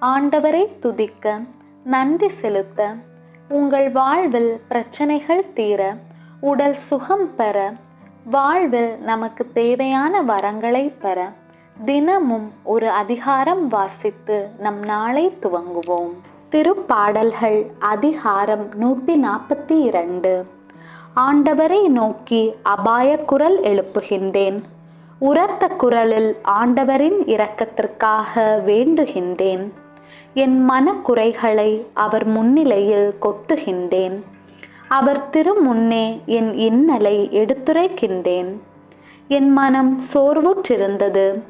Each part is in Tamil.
ஆண்டவரை துதிக்க நன்றி செலுத்த உங்கள் வாழ்வில் பிரச்சனைகள் தீர உடல் சுகம் பெற வாழ்வில் நமக்கு தேவையான வரங்களை பெற தினமும் ஒரு அதிகாரம் வாசித்து நம் நாளை துவங்குவோம். திருப்பாடல்கள் அதிகாரம் நூற்றி நாற்பத்தி இரண்டு. ஆண்டவரை நோக்கி அபாய குரல் எழுப்புகின்றேன். உரத்த குரலில் ஆண்டவரின் இரக்கத்திற்காக வேண்டுகின்றேன். என் மனக்குறைகளை அவர் முன்னிலையில் கொட்டுகின்றேன். அவர் திருமுன்னே என் இன்னலை எடுத்துரைக்கின்றேன். என் மனம் சோர்வுற்றிருந்தது.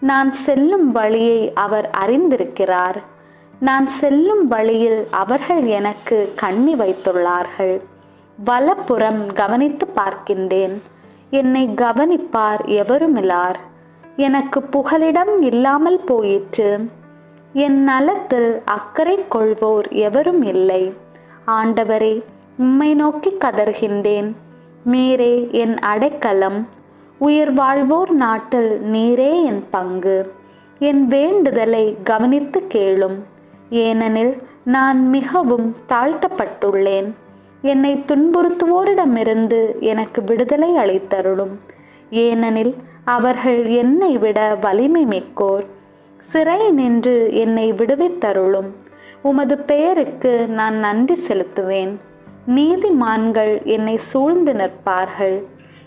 நான் செல்லும் வழியை அவர் அறிந்திருக்கிறார். நான் செல்லும் வழியில் அவர்கள் எனக்கு கண்ணி வைத்துள்ளார்கள். வலப்புறம் கவனித்து பார்க்கின்றேன். என்னை கவனிப்பார் எவருமிலார். எனக்கு புகலிடம் இல்லாமல் போயிற்று. என் நலத்தில் அக்கறை கொள்வோர் எவரும் இல்லை. ஆண்டவரே உம்மை நோக்கி கதர்கின்றேன் நீரே என் அடைக்கலம். உயிர் வாழ்வோர் நாட்டில் நீரே என் பங்கு. என் வேண்டுதலை கவனித்து கேளும். ஏனெனில் நான் மிகவும் தாழ்த்தப்பட்டுள்ளேன். என்னை துன்புறுத்துவோரிடமிருந்து எனக்கு விடுதலை அளித்தருளும். ஏனெனில் அவர்கள் என்னை விட வலிமை மிக்கோர். சிறை நின்று என்னை விடுவித்தருளும். உமது பெயருக்கு நான் நன்றி செலுத்துவேன். நீதிமான்கள் என்னை சூழ்ந்து நிற்பார்கள்.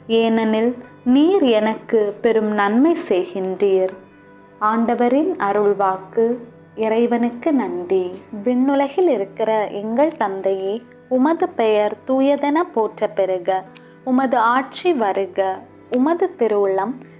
ஏனெனில் நீர் எனக்கு பெரும் நன்மை செய்கின்றீர். ஆண்டவரின் அருள்வாக்கு இறைவனுக்கு நன்றி. விண்ணுலகில் இருக்கிற எங்கள் தந்தையே உமது பெயர் தூயதென போற்ற பெருக உமது ஆட்சி வருக. உமது திருவுள்ளம்